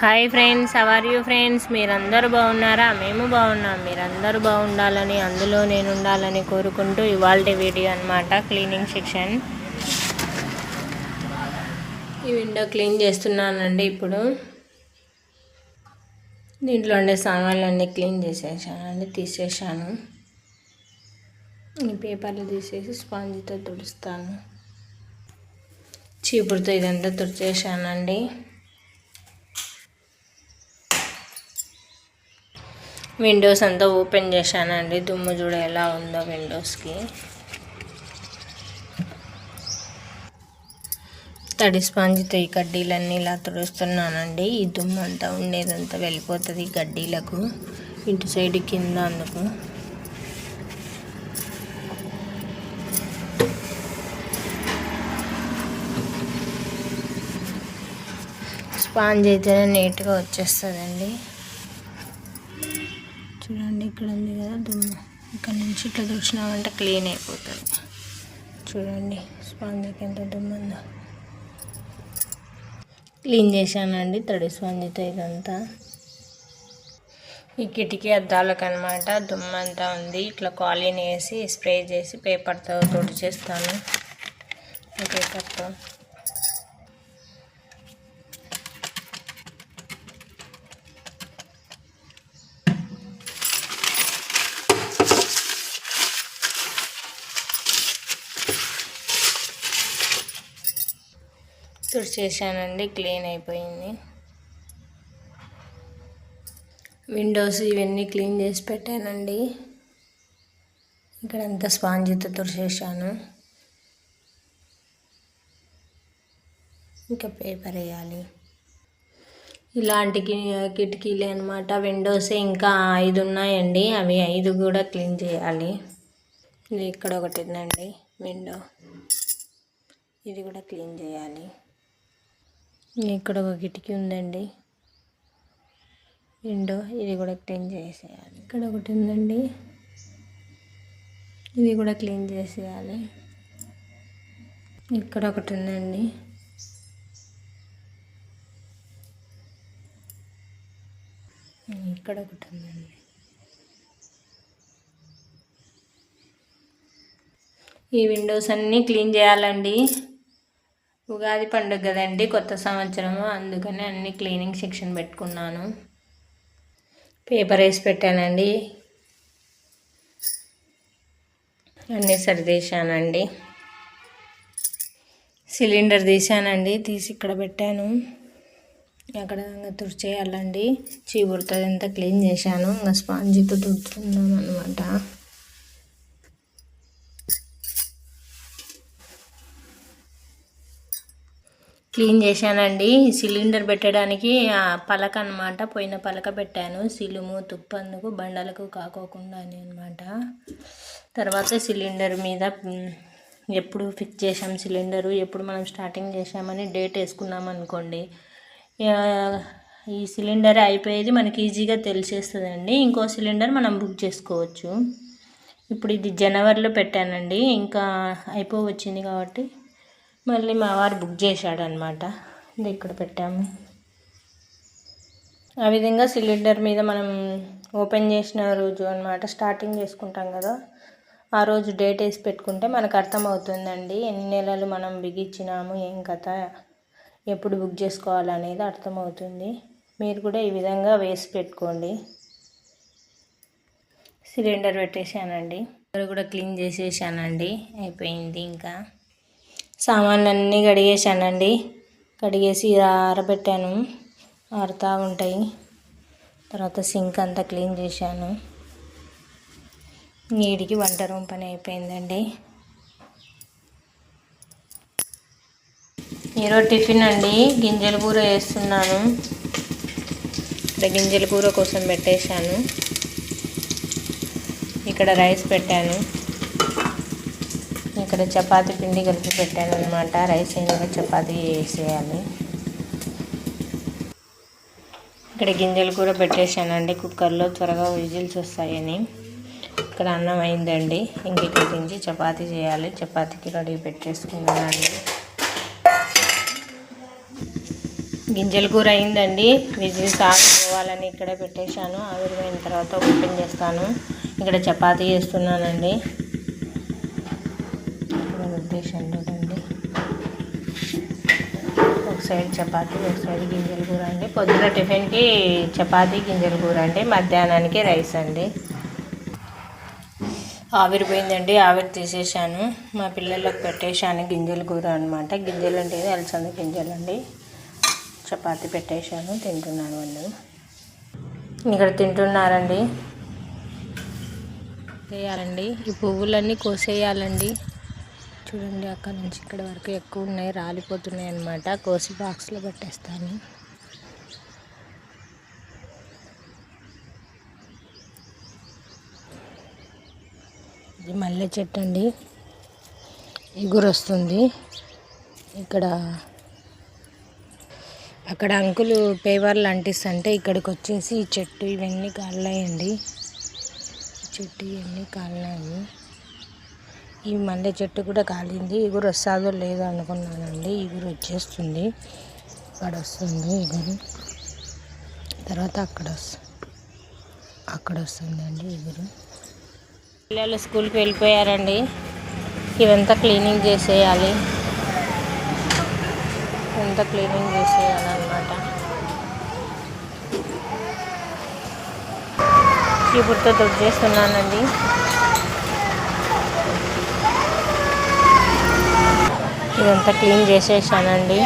Hi friends how are you friends మీరందరూ బాగున్నారా? మేము బాగున్నాం. మీరందరూ బాగుండాలని అందులో నేను ఉండాలని కోరుకుంటూ ఇవాళ వీడియో అన్నమాట క్లీనింగ్ సెక్షన్ ఈ విండో క్లీన్ చేస్తున్నానండి ఇప్పుడు. దీంట్లో ఉండే సామాన్లన్నీ క్లీన్ చేసేసానండి తీసేసాను. ఈ పేపర్లు తీసేసి స్పాంజ్తో తుడుస్తాను. చీపురుతో ఇదంతా తుడిచేసానండి. విండోస్ అంతా ఓపెన్ చేశానండి. దుమ్ము చూడ ఎలా ఉందో విండోస్కి. తడి స్పాంజ్తో ఈ కడ్డీలన్నీ ఇలా తుడుస్తున్నానండి. ఈ దుమ్ము అంతా ఉండేదంతా వెళ్ళిపోతుంది కడ్డీలకు ఇటు సైడ్ కింద అందుకు. స్పాంజ్ అయితేనే నీట్గా వచ్చేస్తుందండి. చూడండి ఇక్కడ ఉంది కదా దుమ్ము. ఇక్కడ నుంచి ఇట్లా తుడిచినామంటే క్లీన్ అయిపోతుంది చూడండి స్పాంజ్కి ఎంత దుమ్ము ఉందో క్లీన్ చేశానండి తడి స్పాంజ్తో ఇదంతా. ఈ కిటికీ అద్దాలకు అనమాట దుమ్ము అంతా ఉంది. ఇట్లా కాలిన్ వేసి స్ప్రే చేసి పేపర్తో తుడిచేస్తాను పేపర్తో పేపర్తో తుడిచేసానండి క్లీన్ అయిపోయింది. విండోస్ ఇవన్నీ క్లీన్ చేసి పెట్టానండి. ఇక్కడంతా స్పాంజితో తుడిచేసాను ఇంకా పేపర్ వేయాలి. ఇలాంటి కిటికీలే అనమాట విండోస్ ఇంకా ఐదు ఉన్నాయండి. అవి ఐదు కూడా క్లీన్ చేయాలి. ఇది ఇక్కడ ఒకటి ఉందండి విండో. ఇది కూడా క్లీన్ చేయాలి. ఇక్కడ ఒక కిటికీ ఉందండి. విండో ఇది కూడా క్లీన్ చేసేయాలి. ఇక్కడ ఒకటి ఉందండి. ఇది కూడా క్లీన్ చేసేయాలి. ఇక్కడ ఒకటి ఉందండి. ఇక్కడ ఒకటి ఉందండి. ఈ విండోస్ అన్నీ క్లీన్ చేయాలండి. ఉగాది పండుగ కదండి కొత్త సంవత్సరము. అందుకని అన్ని క్లీనింగ్ సెక్షన్ పెట్టుకున్నాను. పేపర్ వేసి పెట్టానండి. అన్నీ సరిదేశానండి సిలిండర్ తీసానండి తీసి ఇక్కడ పెట్టాను. అక్కడ తుడిచేయాలండి. చీపురుతో అంతా క్లీన్ చేశాను. ఇంకా స్పాంజితో తుడుతున్నాను అనమాట క్లీన్ చేశానండి. సిలిండర్ పెట్టడానికి పలక అనమాట పోయిన పలక పెట్టాను. సిలుము తుప్పందుకు బండలకు కాకోకుండా అని అనమాట తర్వాత సిలిండర్ మీద ఎప్పుడు ఫిక్స్ చేసాం సిలిండరు ఎప్పుడు మనం స్టార్టింగ్ చేసామని డేట్ వేసుకున్నాం అనుకోండి. ఈ సిలిండర్ అయిపోయేది మనకి ఈజీగా తెలిసేస్తుందండి. ఇంకో సిలిండర్ మనం బుక్ చేసుకోవచ్చు. ఇప్పుడు ఇది జనవరిలో పెట్టానండి. ఇంకా అయిపో వచ్చింది కాబట్టి మళ్ళీ మా వారు బుక్ చేశాడనమాట ఇది ఇక్కడ పెట్టాము. ఆ విధంగా సిలిండర్ మీద మనం ఓపెన్ చేసిన రోజు అనమాట స్టార్టింగ్ చేసుకుంటాం కదా. ఆ రోజు డేట్ వేసి పెట్టుకుంటే మనకు అర్థమవుతుందండి ఎన్ని నెలలు మనం బిగించినాము ఏం కథ ఎప్పుడు బుక్ చేసుకోవాలనేది అర్థమవుతుంది. మీరు కూడా ఈ విధంగా వేసి పెట్టుకోండి. సిలిండర్ పెట్టేశానండి. కూడా క్లీన్ చేసేసానండి అయిపోయింది ఇంకా. సామాన్లు అన్నీ కడిగేసానండి కడిగేసి ఆరబెట్టాను. ఆరుతూ ఉంటాయి. తర్వాత సింక్ అంతా క్లీన్ చేశాను. నీటికి వంట రూమ్ పని అయిపోయిందండి. ఈరోజు టిఫిన్ అండి. గింజల కూర వేస్తున్నాను. ఇక్కడ గింజల కూర కోసం పెట్టేశాను. ఇక్కడ రైస్ పెట్టాను. ఇక్కడ చపాతి పిండి కలిపి పెట్టాను అనమాట రైస్ అయినాక చపాతి వేసేయాలి ఇక్కడ గింజలు కూర పెట్టేశానండి. కుక్కర్లో త్వరగా విజిల్స్ వస్తాయని. ఇక్కడ అన్నం అయిందండి. ఇంక ఇక్కడి నుంచి చేయాలి. చపాతీకి రెడీ పెట్టేసుకున్నానండి. గింజల కూర అయిందండి. విజిల్స్ ఆగిపోవాలని ఇక్కడే పెట్టేశాను. ఆవిరిపోయిన తర్వాత ఓపెన్ చేస్తాను. ఇక్కడ చపాతీ చేస్తున్నానండి. ఇక్కడ చూడండి ఒక సైడ్ చపాతీ ఒక సైడ్ గింజల కూర అండి. పొద్దున టిఫిన్కి చపాతీ గింజల కూర అండి. మధ్యాహ్నానికి రైస్ అండి. ఆవిరిపోయిందండి ఆవిరి తీసేసాను మా పిల్లలకు పెట్టేశాను గింజల కూర అనమాట గింజలు అంటే అలసంద గింజలు అండి చపాతీ పెట్టేశాను. తింటున్నాను వాళ్ళు ఇక్కడ తింటున్నారండి. వేయాలండి ఈ పువ్వులన్నీ కోసేయాలండి. చూడండి అక్కడ నుంచి ఇక్కడ వరకు ఎక్కువ ఉన్నాయి రాలిపోతున్నాయి అన్నమాట. కోసి బాక్స్లో పెట్టేస్తాను. ఇది మల్లె చెట్టు అండి. ఎగురు వస్తుంది. ఇక్కడ అక్కడ అంకులు పేవర్లు అంటిస్తుంటే ఇక్కడికి వచ్చేసి ఈ చెట్టు ఇవన్నీ కాళ్ళాయండి చెట్టు ఇవన్నీ కాళ్ళాయి ఈ మల్లె చెట్టు కూడా కాలింది. ఇగురు వస్తుందో లేదో అనుకున్నానండి. ఇగురు వచ్చేస్తుంది. అక్కడ వస్తుంది ఇగురు తర్వాత అక్కడ వస్తుంది అక్కడ వస్తుందండి ఇగురు పిల్లలు స్కూల్కి వెళ్ళిపోయారండి. ఇవంతా క్లీనింగ్ చేసేయాలి. ఇదంతా క్లీనింగ్ చేసేయాలి అనమాట చీపురుతో దుడ్డు చేస్తున్నానండి ఇదంతా క్లీన్ చేసేసానండి.